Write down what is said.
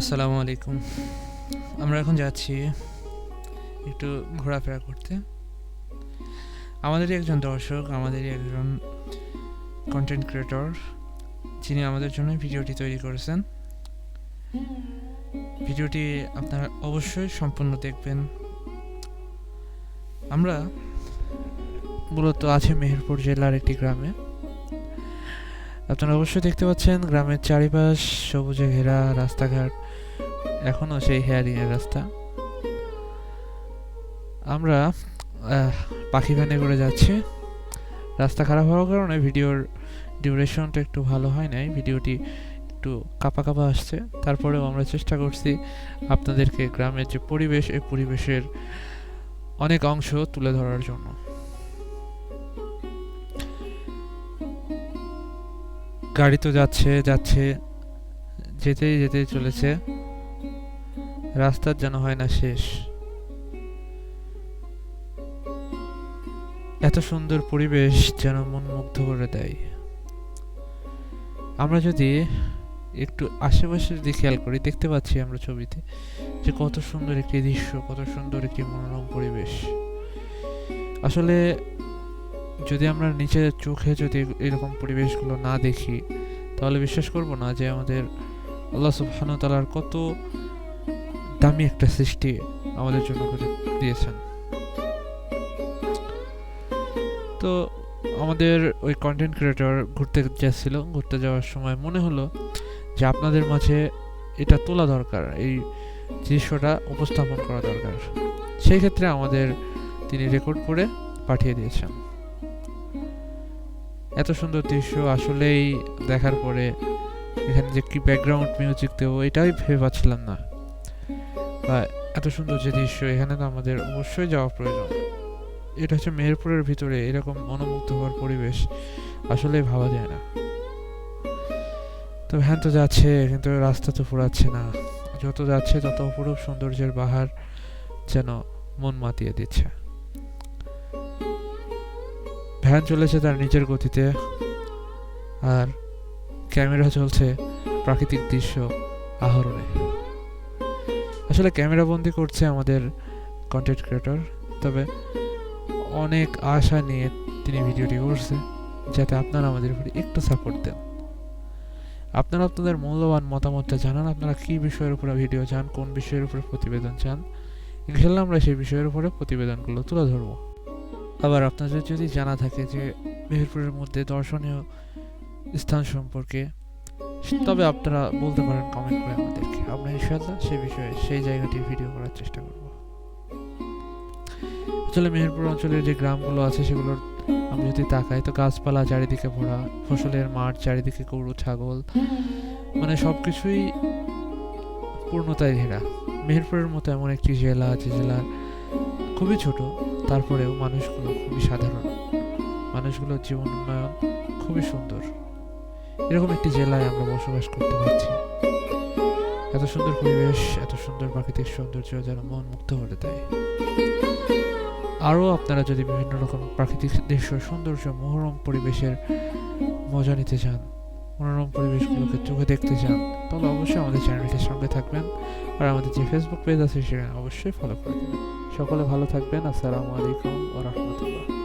আসসালামু আলাইকুম। আমরা এখন যাচ্ছি একটু ঘোরাফেরা করতে। আমাদেরই একজন দর্শক, আমাদেরই একজন কন্টেন্ট ক্রিয়েটর যিনি আমাদের জন্য ভিডিওটি তৈরি করেছেন। ভিডিওটি আপনারা অবশ্যই সম্পূর্ণ দেখবেন। আমরা মূলত আছে মেহেরপুর জেলার একটি গ্রামে। আপনারা অবশ্যই দেখতে পাচ্ছেন, গ্রামের চারিপাশ সবুজে ঘেরা রাস্তাঘাট। এখনও সেই হেয়ারিংয়ের রাস্তা আমরা পাখি ভ্যানে করে যাচ্ছি। রাস্তা খারাপ হওয়ার কারণে ভিডিওর ডিউরেশনটা একটু ভালো হয় নাই। ভিডিওটি একটু কাপা কাপা আসছে। তারপরেও আমরা চেষ্টা করছি আপনাদেরকে গ্রামের যে পরিবেশ, এই পরিবেশের অনেক অংশ তুলে ধরার জন্য। গাড়ি তো যাচ্ছে যাচ্ছে, যেতেই যেতেই চলেছে। রাস্তার যেন হয় না শেষ। এত সুন্দর পরিবেশ যেন মন মুগ্ধ করে দেয়। আমরা যদি একটু আশেপাশের দিকে খেয়াল করি, দেখতে পাচ্ছি আমরা ছবিতে যে কত সুন্দর একটি দৃশ্য, কত সুন্দর একটি মনোরম পরিবেশ। আসলে যদি আমরা নিচের চোখে যদি এরকম পরিবেশগুলো না দেখি, তাহলে বিশ্বাস করব না যে আমাদের আল্লাহ সুবহানাহু তাআলার কত দামি একটা সৃষ্টি আমাদের জন্য করে দিয়েছেন। তো আমাদের ওই কন্টেন্ট ক্রিয়েটর ঘুরতে যাচ্ছিল ঘুরতে যাওয়ার সময় মনে হলো যে আপনাদের মাঝে এটা তোলা দরকার, এই দৃশ্যটা উপস্থাপন করা দরকার। সেই ক্ষেত্রে আমাদের তিনি রেকর্ড করে পাঠিয়ে দিয়েছেন। এত সুন্দর দৃশ্য আসলেই দেখার পরে এখানে যে কি ব্যাকগ্রাউন্ড মিউজিক দেবো, এটাই ভেবে পাচ্ছিলাম না। বা এত সুন্দর যে দৃশ্য, এখানে তো আমাদের অবশ্যই যাওয়া প্রয়োজন। এটা হচ্ছে মেহেরপুরের ভিতরে এরকম মনোমুগ্ধকর পরিবেশ আসলে ভাবা যায় না। তো ভ্যান তো যাচ্ছে, কিন্তু রাস্তা তো ফুরাচ্ছে না। যত যাচ্ছে, তত অপরূপ সৌন্দর্যের বাহার যেন মন মাতিয়ে দিচ্ছে। ভ্যান চলেছে তার নিজের গতিতে, আর ক্যামেরা চলছে প্রাকৃতিক দৃশ্য আহরণে। আসলে ক্যামেরা বন্দি করছে আমাদের কন্টেন্ট ক্রিয়েটর তবে অনেক আশা নিয়ে তিনি ভিডিওটি করছে, যাতে আপনারা আমাদের উপরে একটু সাপোর্ট দেন। আপনারা আপনাদের মূল্যবান মতামতটা জানান, আপনারা কী বিষয়ের উপরে ভিডিও চান, কোন বিষয়ের উপরে প্রতিবেদন চান, ইনশাল্লাহ আমরা সেই বিষয়ের উপরে প্রতিবেদনগুলো তুলে ধরবো। আবার আপনাদের যদি জানা থাকে যে মেহেরপুরের মধ্যে দর্শনীয় স্থান সম্পর্কে তবে আপনারা বলতে পারেন কমেন্ট করে আমাদেরকে। আমরা ইনশাল্লাহ সেই বিষয়ে সেই জায়গাটি ভিডিও করার চেষ্টা করব। আসলে মেহেরপুর অঞ্চলের যে গ্রামগুলো আছে, সেগুলোর আমি যদি তাকাই, তো গাছপালা চারিদিকে ভরা, ফসলের মাঠ চারিদিকে গরু, ছাগল মানে সব কিছুই পূর্ণতায় ঘেরা। মেহেরপুরের মতো এমন একটি জেলা যে জেলার খুবই ছোট, তারপরেও মানুষগুলো খুবই সাধারণ। মানুষগুলোর জীবন উন্নয়ন খুবই সুন্দর। এরকম একটি জেলায় আমরা বসবাস করতে পারছি। এত সুন্দর পরিবেশ, এত সুন্দর প্রাকৃতিক সৌন্দর্য যেন মন মুক্ত করে দেয়। আরও আপনারা যদি বিভিন্ন রকম প্রাকৃতিক দৃশ্য, সৌন্দর্য, মনোরম পরিবেশের মজা নিতে চান, মনোরম পরিবেশগুলোকে চোখে দেখতে চান, তাহলে অবশ্যই আমাদের চ্যানেলটির সঙ্গে থাকবেন। আর আমাদের যে ফেসবুক পেজ আছে সেখানে অবশ্যই ফলো করে দেবেন। সকলে ভালো থাকবেন। আসসালামু আলাইকুম ও রহমতুল্লাহ।